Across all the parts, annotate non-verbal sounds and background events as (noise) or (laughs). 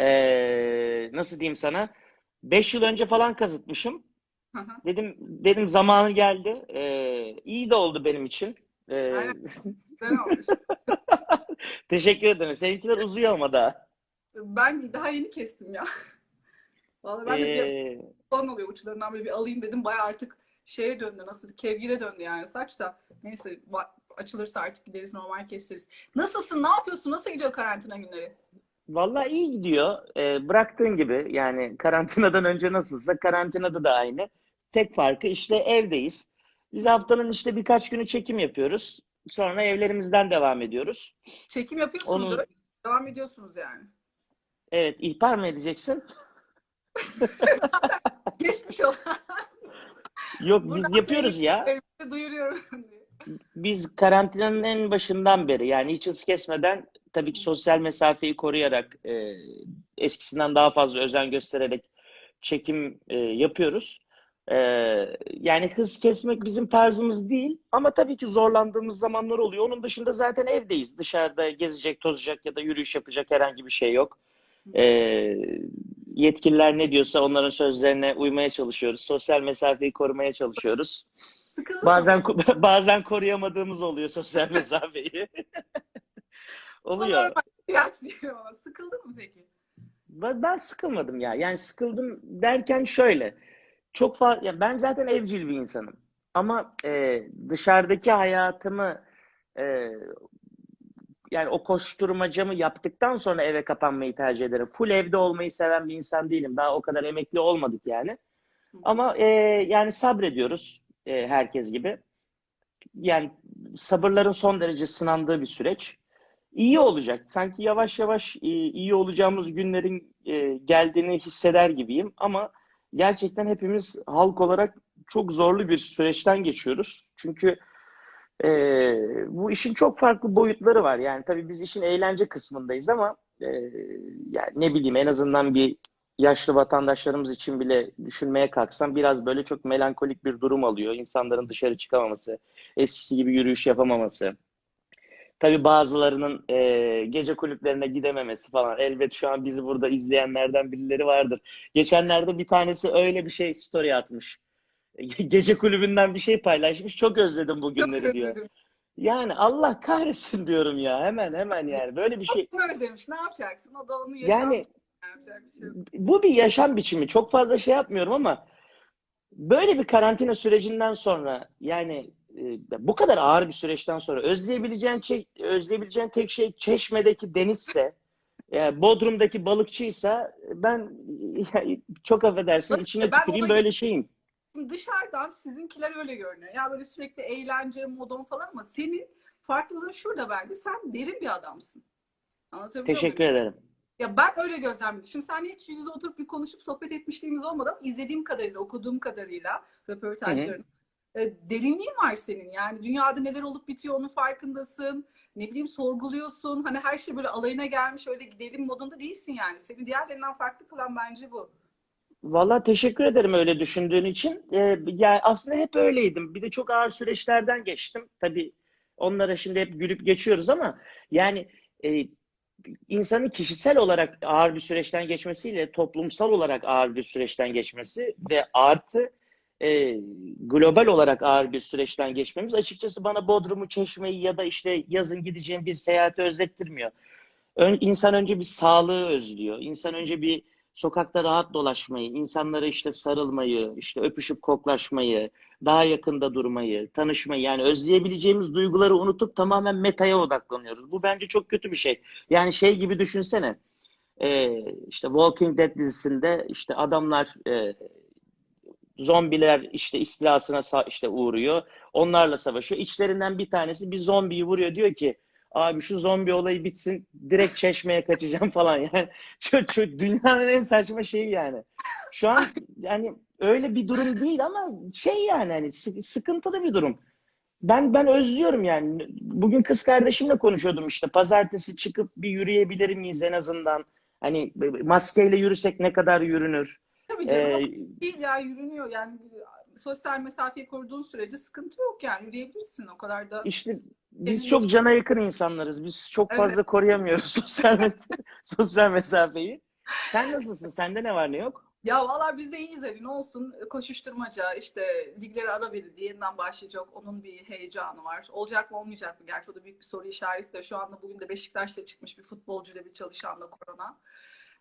Ee, nasıl diyeyim sana? 5 yıl önce falan kazıtmışım. Hı hı. Dedim dedim zamanı geldi. Ee, iyi de oldu benim için. Ee, Aynen. (laughs) Güzel olmuş. teşekkür ederim. Seninkiler uzuyor ama daha. Ben daha yeni kestim ya. (laughs) Vallahi ben de bir Ee, falan oluyor uçlarından böyle bir alayım dedim. Baya artık şeye döndü nasıl kevgire döndü yani saç da. Neyse açılırsa artık gideriz normal keseriz. Nasılsın? Ne yapıyorsun? Nasıl gidiyor karantina günleri? Vallahi iyi gidiyor. Ee, bıraktığın gibi yani karantinadan önce nasılsa karantinada da aynı. Tek farkı işte evdeyiz. Biz haftanın işte birkaç günü çekim yapıyoruz. Sonra evlerimizden devam ediyoruz. Çekim yapıyorsunuz Onu- öyle. Devam ediyorsunuz yani. Evet, ihbar mı edeceksin? (laughs) Geçmiş ol. Yok biz Buradan yapıyoruz ya. duyuruyorum. Biz karantinanın en başından beri yani hiç hız kesmeden tabii ki sosyal mesafeyi koruyarak e, eskisinden daha fazla özen göstererek çekim e, yapıyoruz. E, yani hız kesmek bizim tarzımız değil ama tabii ki zorlandığımız zamanlar oluyor. Onun dışında zaten evdeyiz. Dışarıda gezecek, tozacak ya da yürüyüş yapacak herhangi bir şey yok. E, yetkililer ne diyorsa onların sözlerine uymaya çalışıyoruz. Sosyal mesafeyi korumaya çalışıyoruz. Sıkıldın mı? Bazen (laughs) bazen koruyamadığımız oluyor sosyal mesafeyi. (laughs) Oluyor. normal ihtiyaç diyor ama. Sıkıldın mı peki? Ben, ben sıkılmadım ya. Yani sıkıldım derken şöyle. Çok fazla ya ben zaten evcil bir insanım. Ama e, dışarıdaki hayatımı e, yani o koşturmacamı yaptıktan sonra eve kapanmayı tercih ederim. Full evde olmayı seven bir insan değilim. Daha o kadar emekli olmadık yani. Ama e, yani sabrediyoruz e, herkes gibi. Yani sabırların son derece sınandığı bir süreç. İyi olacak. Sanki yavaş yavaş e, iyi olacağımız günlerin e, geldiğini hisseder gibiyim. Ama gerçekten hepimiz halk olarak çok zorlu bir süreçten geçiyoruz. Çünkü e, bu işin çok farklı boyutları var. Yani tabii biz işin eğlence kısmındayız ama e, yani ne bileyim en azından bir yaşlı vatandaşlarımız için bile düşünmeye kalksam biraz böyle çok melankolik bir durum alıyor. İnsanların dışarı çıkamaması, eskisi gibi yürüyüş yapamaması. Tabii bazılarının e, gece kulüplerine gidememesi falan. Elbet şu an bizi burada izleyenlerden birileri vardır. Geçenlerde bir tanesi öyle bir şey story atmış. (laughs) Gece kulübünden bir şey paylaşmış. Çok özledim bu Çok günleri diyor. özledim. Yani Allah kahretsin diyorum ya. Hemen hemen yani. Böyle bir şey. Çok özlemiş. Ne yapacaksın? O da onu yaşamış. Yani şey bu bir yaşam biçimi. Çok fazla şey yapmıyorum ama böyle bir karantina sürecinden sonra yani bu kadar ağır bir süreçten sonra özleyebileceğin özleyebileceğin tek şey Çeşme'deki denizse, yani Bodrum'daki balıkçıysa ben (laughs) yani çok affedersin içine ben tüküreyim böyle şeyim. Dışarıdan sizinkiler öyle görünüyor. Ya böyle sürekli eğlence, modon falan ama senin farklılığın şurada bence. Sen derin bir adamsın. Anlatabiliyor Teşekkür muyum? ederim. Ya ben öyle gözlemledim. Şimdi seninle hiç yüz yüze oturup bir konuşup sohbet etmişliğimiz olmadı ama izlediğim kadarıyla, okuduğum kadarıyla röportajlarını e, derinliğin var senin. Yani dünyada neler olup bitiyor onun farkındasın. Ne bileyim sorguluyorsun. Hani her şey böyle alayına gelmiş öyle gidelim modunda değilsin yani. Seni diğerlerinden farklı kılan bence bu. Vallahi teşekkür ederim öyle düşündüğün için. Ee, yani aslında hep öyleydim. Bir de çok ağır süreçlerden geçtim. Tabii onlara şimdi hep gülüp geçiyoruz ama yani e, insanın kişisel olarak ağır bir süreçten geçmesiyle toplumsal olarak ağır bir süreçten geçmesi ve artı e, global olarak ağır bir süreçten geçmemiz açıkçası bana Bodrum'u, Çeşme'yi ya da işte yazın gideceğim bir seyahati özlettirmiyor. Ön, insan önce bir sağlığı özlüyor. İnsan önce bir sokakta rahat dolaşmayı, insanlara işte sarılmayı, işte öpüşüp koklaşmayı, daha yakında durmayı, tanışmayı yani özleyebileceğimiz duyguları unutup tamamen metaya odaklanıyoruz. Bu bence çok kötü bir şey. Yani şey gibi düşünsene. Ee, işte Walking Dead dizisinde işte adamlar e, zombiler işte istilasına işte uğruyor. Onlarla savaşıyor. İçlerinden bir tanesi bir zombiyi vuruyor. Diyor ki abi şu zombi olayı bitsin direkt çeşmeye kaçacağım (laughs) falan. Yani çok, çok dünyanın en saçma şeyi yani. Şu an yani öyle bir durum değil ama şey yani hani sı- sıkıntılı bir durum. Ben ben özlüyorum yani. Bugün kız kardeşimle konuşuyordum işte. Pazartesi çıkıp bir yürüyebilir miyiz en azından? Hani maskeyle yürüsek ne kadar yürünür? Tabii canım. Ee, değil ya yürünüyor. Yani sosyal mesafeyi koruduğun sürece sıkıntı yok yani yürüyebilirsin o kadar da. İşte biz Benim çok yok. cana yakın insanlarız. Biz çok Evet. fazla koruyamıyoruz (laughs) sosyal mes- (laughs) sosyal mesafeyi. Sen nasılsın? Sende ne var ne yok? Ya valla biz de iyiyiz Ali ne olsun koşuşturmaca işte ligleri ara verildi yeniden başlayacak onun bir heyecanı var. Olacak mı olmayacak mı? Gerçi o da büyük bir soru işareti de şu anda bugün de Beşiktaş'ta çıkmış bir futbolcuyla bir çalışanla korona.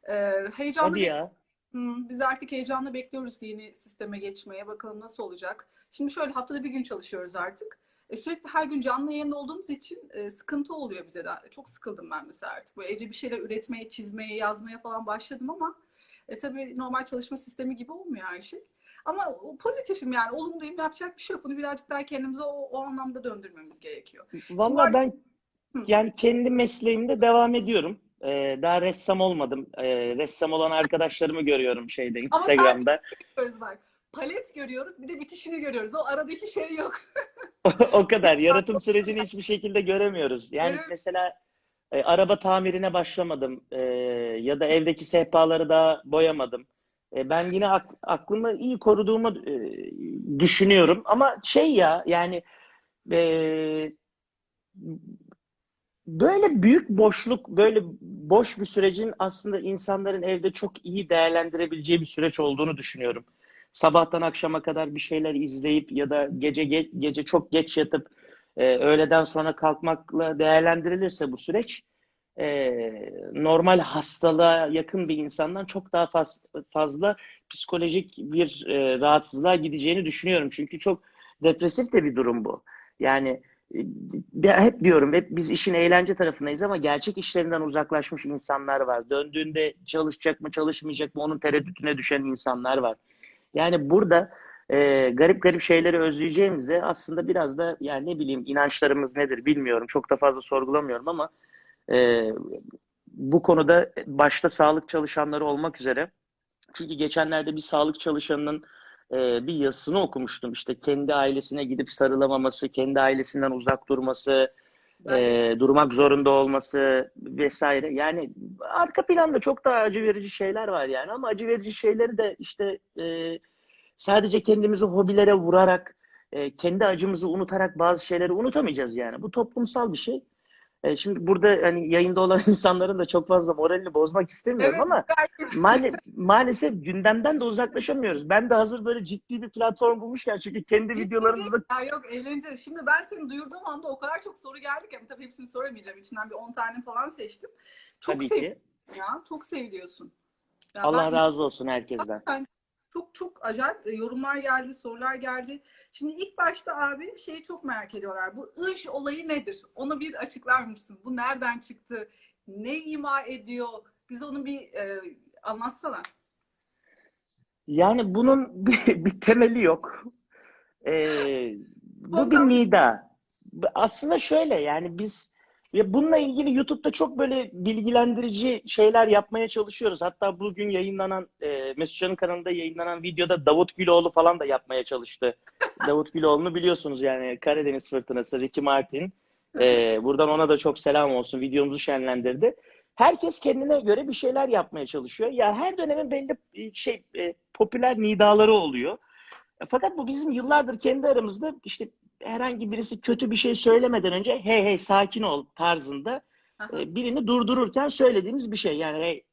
Ee, heyecanlı Hadi ya. Hmm, Biz artık heyecanla bekliyoruz yeni sisteme geçmeye. Bakalım nasıl olacak. Şimdi şöyle haftada bir gün çalışıyoruz artık. E, sürekli her gün canlı yayında olduğumuz için e, sıkıntı oluyor bize de. Çok sıkıldım ben mesela artık. Böyle evde bir şeyler üretmeye, çizmeye, yazmaya falan başladım ama e, tabii normal çalışma sistemi gibi olmuyor her şey. Ama pozitifim yani. Olumluyum. Yapacak bir şey yok. Bunu birazcık daha kendimize o, o anlamda döndürmemiz gerekiyor. Vallahi ben Hı. yani kendi mesleğimde devam ediyorum. Ee, daha ressam olmadım. Ee, ressam olan arkadaşlarımı görüyorum şeyde Ama Instagram'da. (laughs) Görüyoruz bak. Palet görüyoruz. Bir de bitişini görüyoruz. O aradaki şey yok. (laughs) O kadar. Yaratım sürecini hiçbir şekilde göremiyoruz. Yani Göremiyoruz. mesela e, araba tamirine başlamadım. E, ya da evdeki sehpaları daha boyamadım. E, ben yine ak- aklımı iyi koruduğumu e, düşünüyorum. Ama şey ya yani e, böyle büyük boşluk, böyle boş bir sürecin aslında insanların evde çok iyi değerlendirebileceği bir süreç olduğunu düşünüyorum. Sabahtan akşama kadar bir şeyler izleyip ya da gece ge- gece çok geç yatıp e, öğleden sonra kalkmakla değerlendirilirse bu süreç e, normal hastalığa yakın bir insandan çok daha faz- fazla psikolojik bir e, rahatsızlığa gideceğini düşünüyorum. Çünkü çok depresif de bir durum bu. Yani hep diyorum, hep biz işin eğlence tarafındayız ama gerçek işlerinden uzaklaşmış insanlar var. Döndüğünde çalışacak mı, çalışmayacak mı onun tereddütüne düşen insanlar var. Yani burada e, garip garip şeyleri özleyeceğimize aslında biraz da yani ne bileyim inançlarımız nedir bilmiyorum. Çok da fazla sorgulamıyorum ama e, bu konuda başta sağlık çalışanları olmak üzere çünkü geçenlerde bir sağlık çalışanının e, bir yazısını okumuştum. İşte kendi ailesine gidip sarılamaması, kendi ailesinden uzak durması, e, durmak zorunda olması vesaire. Yani arka planda çok daha acı verici şeyler var yani ama acı verici şeyleri de işte e, sadece kendimizi hobilere vurarak, e, kendi acımızı unutarak bazı şeyleri unutamayacağız yani. Bu toplumsal bir şey. E, şimdi burada hani yayında olan (laughs) insanların da çok fazla moralini bozmak istemiyorum Evet, ama maal- maalesef gündemden de uzaklaşamıyoruz. Ben de hazır böyle ciddi bir platform bulmuşken çünkü kendi Ciddi videolarımızda Ya yok eğlenceli. Şimdi ben seni duyurduğum anda o kadar çok soru geldi ki. Tabii hepsini soramayacağım. İçinden bir 10 tane falan seçtim. Çok tabii sevdim ki. ya. Çok seviliyorsun. Ya Allah ben- razı olsun herkesten. Hakikaten çok çok acayip e, yorumlar geldi, sorular geldi. Şimdi ilk başta abi şeyi çok merak ediyorlar. Bu ış olayı nedir? Onu bir açıklar mısın? Bu nereden çıktı? Ne ima ediyor? Bize onu bir e, anlatsana. Yani bunun (laughs) bir, bir temeli yok. Ee, bu bir nida. Aslında şöyle yani biz ya bununla ilgili YouTube'da çok böyle bilgilendirici şeyler yapmaya çalışıyoruz. Hatta bugün yayınlanan e, Mesut Can'ın kanalında yayınlanan videoda Davut Güloğlu falan da yapmaya çalıştı. (laughs) Davut Güloğlu'nu biliyorsunuz yani Karadeniz Fırtınası, Ricky Martin. Ee, buradan ona da çok selam olsun. Videomuzu şenlendirdi. Herkes kendine göre bir şeyler yapmaya çalışıyor. Ya her dönemin belli e, şey e, popüler nidaları oluyor. E, Fakat bu bizim yıllardır kendi aramızda işte herhangi birisi kötü bir şey söylemeden önce hey hey sakin ol tarzında Aha. e, birini durdururken söylediğimiz bir şey. Yani hey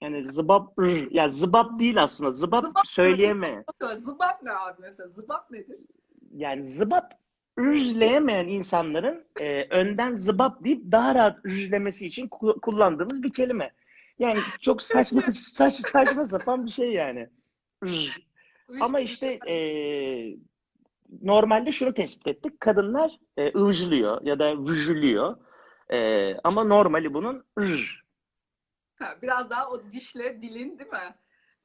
yani zıbap ya zıbap değil aslında. Zıbap Zıbap, söyleyeme. Zıbap ne abi mesela? Zıbap nedir? Yani zıbap rrleyemeyen insanların e, önden zıbap deyip daha rahat rrlemesi için ku- kullandığımız bir kelime. Yani çok saçma (laughs) saç, saçma sapan bir şey yani. Ama işte e, normalde şunu tespit ettik. Kadınlar e, ıvjılıyor ya da vüjülüyor. E, ama normali bunun rr. Ha, biraz daha o dişle dilin değil mi?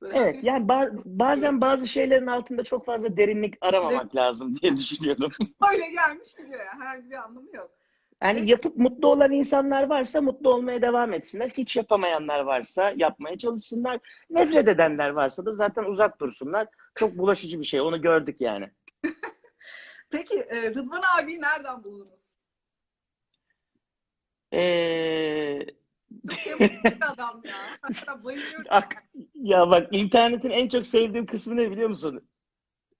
Böyle Evet hafif- yani ba- bazen bazı şeylerin altında çok fazla derinlik aramamak lazım diye (laughs) düşünüyorum. Öyle gelmiş gidiyor ya. Herhangi bir anlamı yok. Yani yapıp mutlu olan insanlar varsa mutlu olmaya devam etsinler. Hiç yapamayanlar varsa yapmaya çalışsınlar. Nefret edenler varsa da zaten uzak dursunlar. Çok bulaşıcı bir şey. Onu gördük yani. (laughs) Peki e, Rıdvan abi nereden buldunuz? Ee, Sempatik (laughs) bir adam ya. Hatta bayılıyorum. ak- ya bak internetin en çok sevdiğim kısmı ne biliyor musun?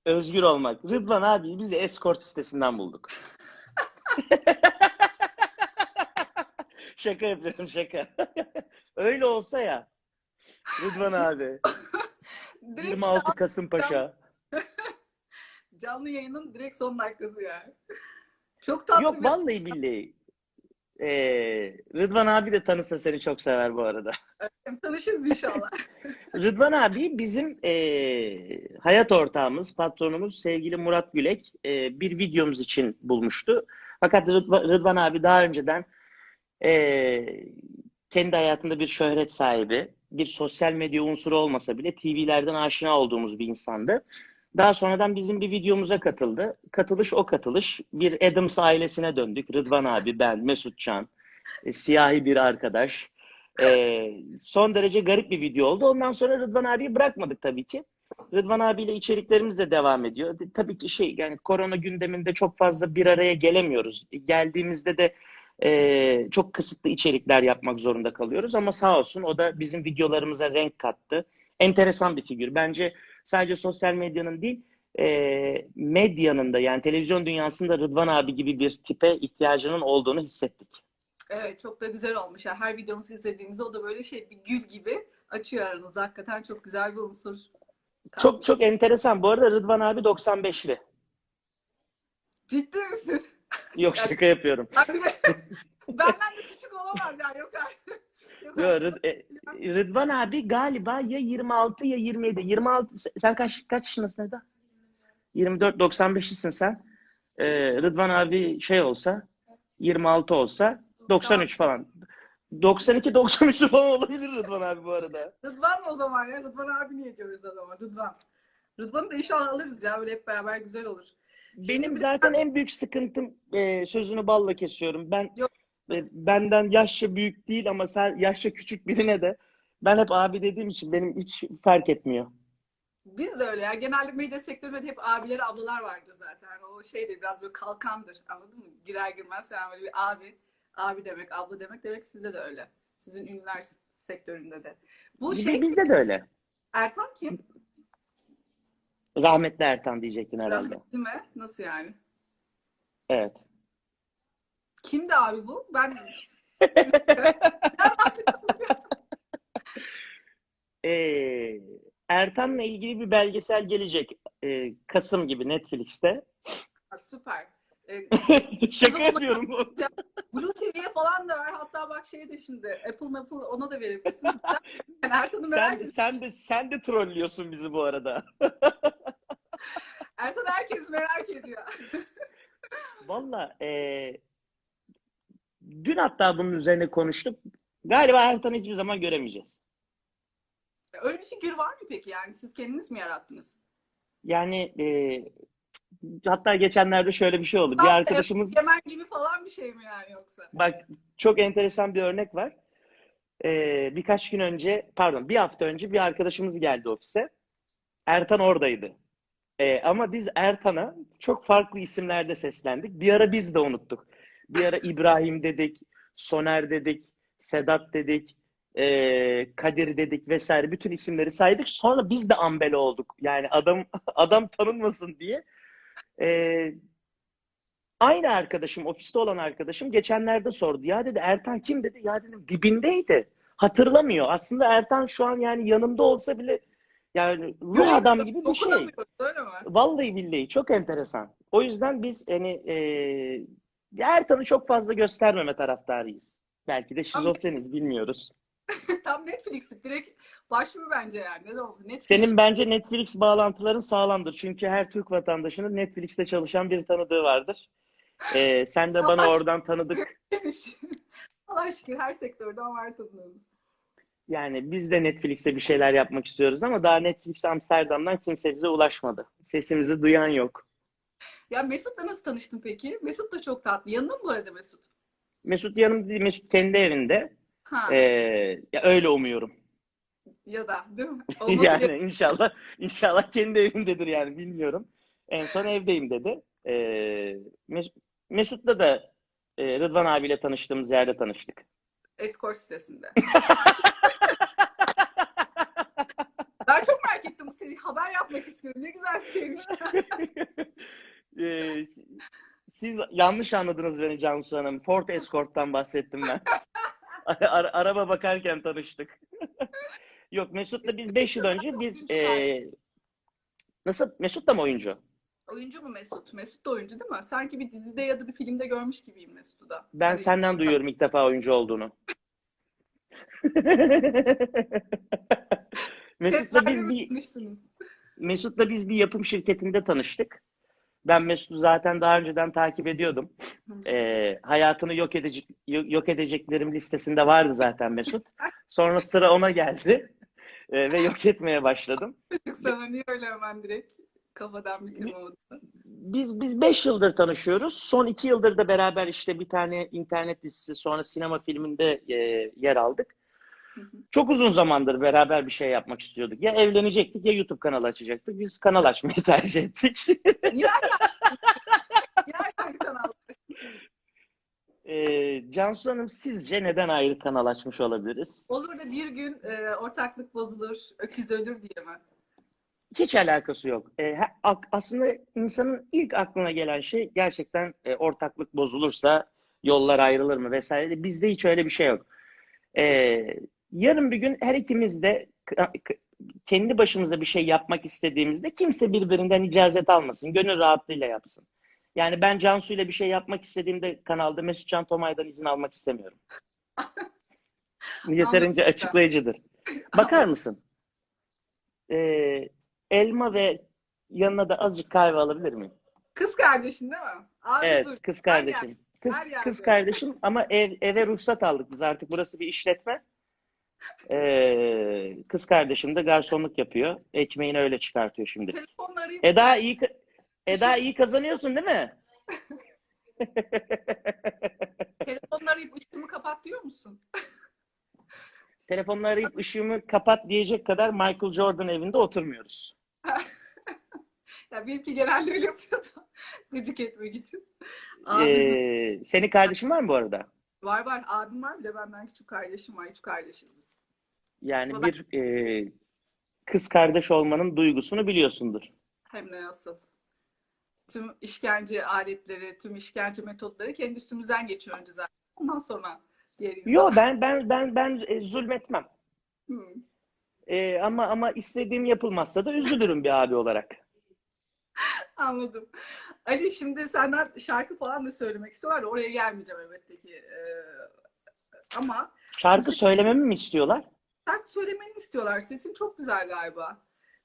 Özgür olmak. Rıdvan abi bizi escort sitesinden bulduk. (laughs) Şaka yapıyorum şaka. Öyle olsa ya. Rıdvan abi. (laughs) Direkt 26 işte Kasımpaşa. canlı yayının direkt son dakikası yani. Çok tatlı Yok bir vallahi billahi. Ee, Rıdvan abi de tanısa seni çok sever bu arada. (laughs) tanışırız inşallah. (laughs) Rıdvan abi bizim eee, hayat ortağımız, patronumuz sevgili Murat Gülek eee, bir videomuz için bulmuştu. Fakat Rıdvan, Rıdvan abi daha önceden eee, kendi hayatında bir şöhret sahibi, bir sosyal medya unsuru olmasa bile TV'lerden aşina olduğumuz bir insandı. Daha sonradan bizim bir videomuza katıldı. Katılış o katılış. Bir Adams ailesine döndük. Rıdvan abi, ben, Mesut Can, e, siyahi bir arkadaş. Ee, son derece garip bir video oldu. Ondan sonra Rıdvan abiyi bırakmadık tabii ki. Rıdvan abiyle içeriklerimiz de devam ediyor. Tabii ki şey yani korona gündeminde çok fazla bir araya gelemiyoruz. Geldiğimizde de e, çok kısıtlı içerikler yapmak zorunda kalıyoruz ama sağ olsun o da bizim videolarımıza renk kattı. Enteresan bir figür. Bence sadece sosyal medyanın değil e, medyanın da yani televizyon dünyasında Rıdvan abi gibi bir tipe ihtiyacının olduğunu hissettik. Evet çok da güzel olmuş. Yani her videomuzu izlediğimizde o da böyle şey bir gül gibi açıyor aranızı. Hakikaten çok güzel bir unsur. Çok çok enteresan. Bu arada Rıdvan abi 95'li. Ciddi misin? Yok şaka yapıyorum. (laughs) Benden de küçük olamaz yani yok artık. Yok. Rıd- e, Rıdvan abi galiba ya 26 ya 27. 26 sen kaç kaç yaşındasın Eda? 24 95'lisin sen. Ee, Rıdvan abi şey olsa 26 olsa 93 falan. 92 93 falan olabilir Rıdvan abi bu arada. Rıdvan o zaman ya. Rıdvan abi niye diyoruz adama? Rıdvan. Rıdvan'ı da inşallah alırız ya. Böyle hep beraber güzel olur. Benim zaten en büyük sıkıntım e, sözünü balla kesiyorum. Ben Yok. E, benden yaşça büyük değil ama sen yaşça küçük birine de ben hep abi dediğim için benim hiç fark etmiyor. Biz de öyle ya. Genelde medya sektöründe de hep abiler, ablalar vardır zaten. O şey de biraz böyle kalkandır. Anladın mı? Girer girmez yani böyle bir abi, abi demek, abla demek. Demek sizde de öyle. Sizin ünlüler sektöründe de. Bu Bir şey de bizde de öyle. Ertan kim? Rahmetli Ertan diyecektin herhalde. Rahmetli mi? Nasıl yani? Evet. Kimdi abi bu? Ben (laughs) (laughs) Ee, Ertan'la ilgili bir belgesel gelecek. Ee, Kasım gibi Netflix'te. Ha, süper. Ee, (laughs) Şaka yapıyorum. Blue TV'ye falan da ver. Hatta bak şey de şimdi Apple Apple ona da verebilirsin. Yani Ertan'ı merak sen, sen de sen de trollüyorsun bizi bu arada. Ertan herkes merak ediyor. Valla ee, dün hatta bunun üzerine konuştuk. Galiba Ertan'ı hiçbir zaman göremeyeceğiz. Öyle bir figür var mı peki? Yani siz kendiniz mi yarattınız? Yani ee, hatta geçenlerde şöyle bir şey oldu. Bir arkadaşımız Yemen gibi falan bir şey mi yani yoksa? Bak çok enteresan bir örnek var. Ee, birkaç gün önce, pardon bir hafta önce bir arkadaşımız geldi ofise. Ertan oradaydı. Ee, ama biz Ertan'a çok farklı isimlerde seslendik. Bir ara biz de unuttuk. Bir ara İbrahim dedik, Soner dedik, Sedat dedik, ee, Kadir dedik vesaire bütün isimleri saydık. Sonra biz de ambele olduk. Yani adam (laughs) adam tanınmasın diye. Ee, Aynı arkadaşım, ofiste olan arkadaşım geçenlerde sordu. Ya dedi Ertan kim dedi? Ya dedim dibindeydi. Hatırlamıyor. Aslında Ertan şu an yani yanımda olsa bile yani ruh adam gibi bir şey. Vallahi billahi çok enteresan. O yüzden biz hani e, Ertan'ı çok fazla göstermeme taraftarıyız. Belki de şizofreniz bilmiyoruz. (laughs) Tam Netflix'lik direkt başvuru bence yani. Ne oldu? Netflix. Senin bence Netflix bağlantıların sağlamdır. Çünkü her Türk vatandaşının Netflix'te çalışan bir tanıdığı vardır. (laughs) E, sen de bana Allah oradan tanıdık (laughs) Allah şükür her sektörde var tanıdığımız. Yani biz de Netflix'te bir şeyler yapmak istiyoruz ama daha Netflix Amsterdam'dan kimse bize ulaşmadı. Sesimizi duyan yok. Ya Mesut'la nasıl tanıştın peki? Mesut da çok tatlı. Yanında mı bu arada Mesut? Mesut yanımda değil, Mesut kendi evinde. Ha. Ee, ya öyle umuyorum. Ya da değil mi? (laughs) Olması Yani gereken- inşallah inşallah kendi evindedir yani bilmiyorum. En son evdeyim dedi. Ee, Mes- Mesut'la da e, Rıdvan abiyle tanıştığımız yerde tanıştık. Escort sitesinde. (laughs) ben çok merak ettim siteyi. Haber yapmak istiyorum. Ne güzel siteymiş. (laughs) yanlış anladınız beni Cansu Hanım. Ford Escort'tan bahsettim ben. (laughs) Ara- araba bakarken tanıştık. (laughs) Yok Mesut'la biz 5 yıl önce biz e, nasıl Mesut da mı oyuncu? Oyuncu mu Mesut? Mesut da oyuncu değil mi? Sanki bir dizide ya da bir filmde görmüş gibiyim Mesut'u da. Ben Hani- senden duyuyorum ilk defa oyuncu olduğunu. (laughs) Mesut'la biz bir. Mesut'la biz bir yapım şirketinde tanıştık. Ben Mesut'u zaten daha önceden takip ediyordum. Ee, hayatını yok edecek yok edeceklerim listesinde vardı zaten Mesut. Sonra sıra ona geldi Ee, ve yok etmeye başladım. Çocuk sana niye öyle hemen direkt kafadan bir kelime oldu? Biz biz 5 yıldır tanışıyoruz. Son 2 yıldır da beraber işte bir tane internet dizisi sonra sinema filminde e, yer aldık. Hı hı. Çok uzun zamandır beraber bir şey yapmak istiyorduk. Ya evlenecektik ya YouTube kanalı açacaktık. Biz kanal açmayı tercih ettik. (laughs) Yer kanal. Ee, Cansu Hanım sizce neden ayrı kanal açmış olabiliriz? Olur da bir gün e, ortaklık bozulur, öküz ölür diye mi? Hiç alakası yok. Ak- aslında insanın ilk aklına gelen şey gerçekten e, ortaklık bozulursa yollar ayrılır mı vesaire. Bizde hiç öyle bir şey yok. Ee, yarın bir gün her ikimiz de kendi başımıza bir şey yapmak istediğimizde kimse birbirinden icazet almasın. Gönül rahatlığıyla yapsın. Yani ben Cansu ile bir şey yapmak istediğimde kanalda Mesut Can Tomay'dan izin almak istemiyorum. (laughs) Yeterince açıklayıcıdır. Bakar mısın? Ee, elma ve yanına da azıcık kahve alabilir miyim? Kız kardeşin değil mi? Abi Evet, Zul. kız kardeşim. Kız, kız kardeşim ama ev, eve ruhsat aldık biz artık. Burası bir işletme. Ee, kız kardeşim de garsonluk yapıyor. Ekmeğini öyle çıkartıyor şimdi. Eda iyi Eda iyi kazanıyorsun değil mi? (laughs) telefonla arayıp ışığımı kapat diyor musun? (laughs) Telefonla arayıp ışığımı kapat diyecek kadar Michael Jordan evinde oturmuyoruz. (laughs) Ya benimki genelde öyle yapıyor da gıcık etmek için. Abi. Ee, senin kardeşin var mı bu arada? Var var abim var bir de benden küçük kardeşim var. Üç kardeşiz biz. Yani Ama ben- bir e, kız kardeş olmanın duygusunu biliyorsundur. Hem de nasıl. Tüm işkence aletleri, tüm işkence metotları kendi üstümüzden geçiyor önce zaten. Ondan sonra diğer insan. Yo ben ben ben ben e, zulmetmem. Hı. E, ama ama istediğim yapılmazsa da üzülürüm bir abi olarak. (laughs) Anladım. Ali şimdi senden şarkı falan da söylemek istiyorlar da oraya gelmeyeceğim elbette ki. Ee, ama Şarkı söylememi mi istiyorlar? şarkı söylemeni istiyorlar. Sesin çok güzel galiba.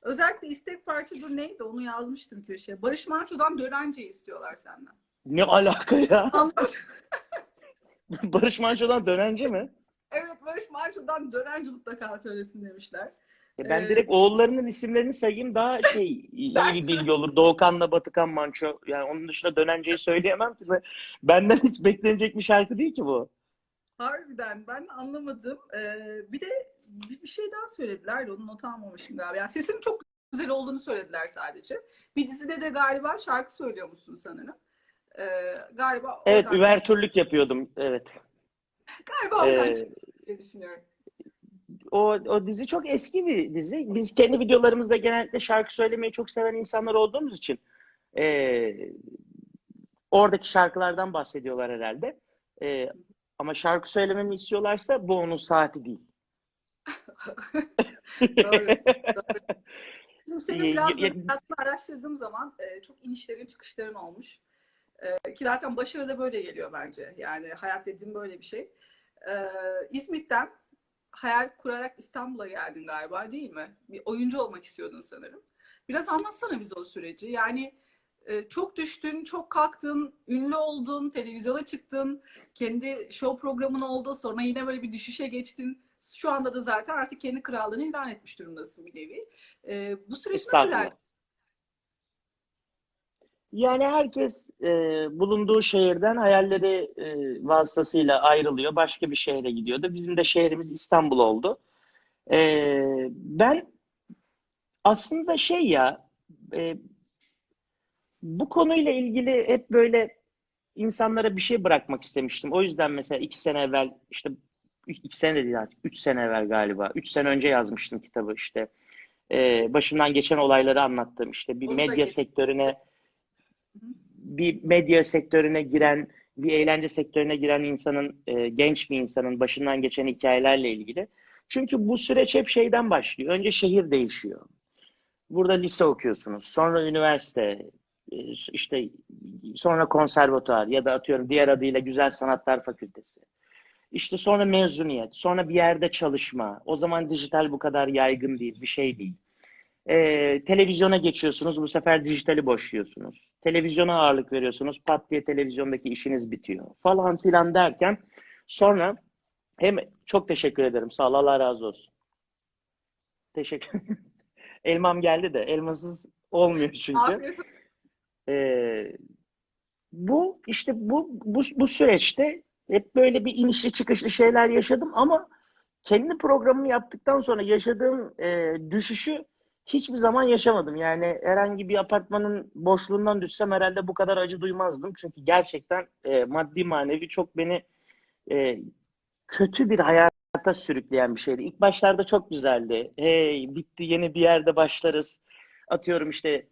Özellikle istek parça dur neydi onu yazmıştım köşeye. Barış Manço'dan Dönence'yi istiyorlar senden. Ne alaka ya? (laughs) Anladım. Barış Manço'dan dönence mi? evet Barış Manço'dan Dönence mutlaka söylesin demişler. E, ben Ee, direkt oğullarının isimlerini sayayım daha şey (laughs) iyi bir bilgi olur. Doğukan'la Batıkan Manço. Yani onun dışında dönenceyi söyleyemem ki. Benden hiç beklenecek bir şarkı değil ki bu. Harbiden ben anlamadım. Ee, bir de bir, bir şey daha söylediler de onu not almamışım galiba. Yani sesin çok güzel olduğunu söylediler sadece. Bir dizide de galiba şarkı söylüyormuşsun sanırım. Ee, galiba Evet, oradan, üvertürlük yapıyordum. Evet. galiba oradan Ee, diye düşünüyorum. O, o dizi çok eski bir dizi. Biz kendi videolarımızda genellikle şarkı söylemeyi çok seven insanlar olduğumuz için eee, oradaki şarkılardan bahsediyorlar herhalde. Eee, ama şarkı söylememi istiyorlarsa bu onun saati değil. Doğru. doğru. (laughs) Şimdi senin biraz hayatını araştırdığım zaman e, çok inişlerin çıkışların olmuş. E, ki zaten başarı da böyle geliyor bence. Yani hayat dediğim böyle bir şey. E, İzmit'ten hayal kurarak İstanbul'a geldin galiba değil mi? Bir oyuncu olmak istiyordun sanırım. Biraz anlatsana bize o süreci. Yani e, çok düştün, çok kalktın, ünlü oldun, televizyona çıktın, kendi show programın oldu, sonra yine böyle bir düşüşe geçtin. Şu anda da zaten artık kendi krallığını ilan etmiş durumdasın bir nevi. E, bu süreç nasıl ilerledi? Yani herkes e, bulunduğu şehirden hayalleri e, vasıtasıyla ayrılıyor. Başka bir şehre gidiyordu. Bizim de şehrimiz İstanbul oldu. E, ben aslında şey ya e, bu konuyla ilgili hep böyle insanlara bir şey bırakmak istemiştim. O yüzden mesela iki sene evvel işte iki sene de değil artık. Üç sene evvel galiba. Üç sene önce yazmıştım kitabı işte. E, başımdan geçen olayları anlattım. İşte bir medya sektörüne bir medya sektörüne giren, bir eğlence sektörüne giren insanın, e, genç bir insanın başından geçen hikayelerle ilgili. Çünkü bu süreç hep şeyden başlıyor. Önce şehir değişiyor. Burada lise okuyorsunuz, sonra üniversite, e, işte sonra konservatuar ya da atıyorum diğer adıyla Güzel Sanatlar Fakültesi. İşte sonra mezuniyet, sonra bir yerde çalışma. O zaman dijital bu kadar yaygın değil, bir şey değil. Ee, televizyona geçiyorsunuz, bu sefer dijitali boşluyorsunuz. Televizyona ağırlık veriyorsunuz, pat diye televizyondaki işiniz bitiyor. Falan filan derken sonra hem çok teşekkür ederim, sağ ol, Allah razı olsun. Teşekkür (laughs) Elmam geldi de, elmasız olmuyor çünkü. Ee, bu işte bu, bu bu süreçte hep böyle bir inişli çıkışlı şeyler yaşadım ama kendi programımı yaptıktan sonra yaşadığım e, düşüşü hiçbir zaman yaşamadım. Yani herhangi bir apartmanın boşluğundan düşsem herhalde bu kadar acı duymazdım. Çünkü gerçekten e, maddi manevi çok beni e, kötü bir hayata sürükleyen bir şeydi. İlk başlarda çok güzeldi. Hey bitti yeni bir yerde başlarız. Atıyorum işte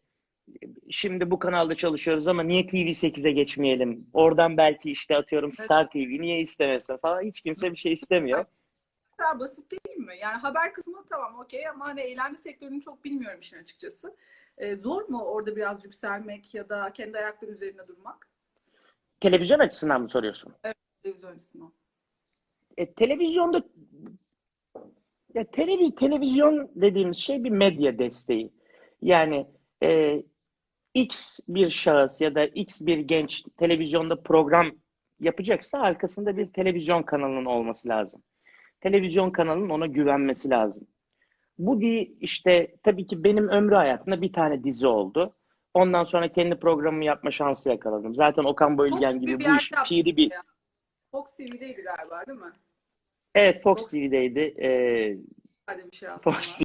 şimdi bu kanalda çalışıyoruz ama niye TV8'e geçmeyelim? Oradan belki işte atıyorum Star TV niye istemesin falan. Hiç kimse bir şey istemiyor. (laughs) kadar basit değil mi? Yani haber kısmı tamam okey ama hani eğlence sektörünü çok bilmiyorum işin açıkçası. Ee, zor mu orada biraz yükselmek ya da kendi ayakları üzerine durmak? Televizyon açısından mı soruyorsun? Televizyon açısından. E, televizyonda ya televiz, televizyon dediğimiz şey bir medya desteği. Yani e, X bir şahıs ya da X bir genç televizyonda program yapacaksa arkasında bir televizyon kanalının olması lazım. Televizyon kanalının ona güvenmesi lazım. Bu bir işte tabii ki benim ömrü hayatımda bir tane dizi oldu. Ondan sonra kendi programımı yapma şansı yakaladım. Zaten Okan Bayülgen gibi bir bu iş piri bir. ya. Fox TV'deydi galiba değil mi? Evet Fox Fox- TV'deydi. Ee, Hadi bir şey. Fox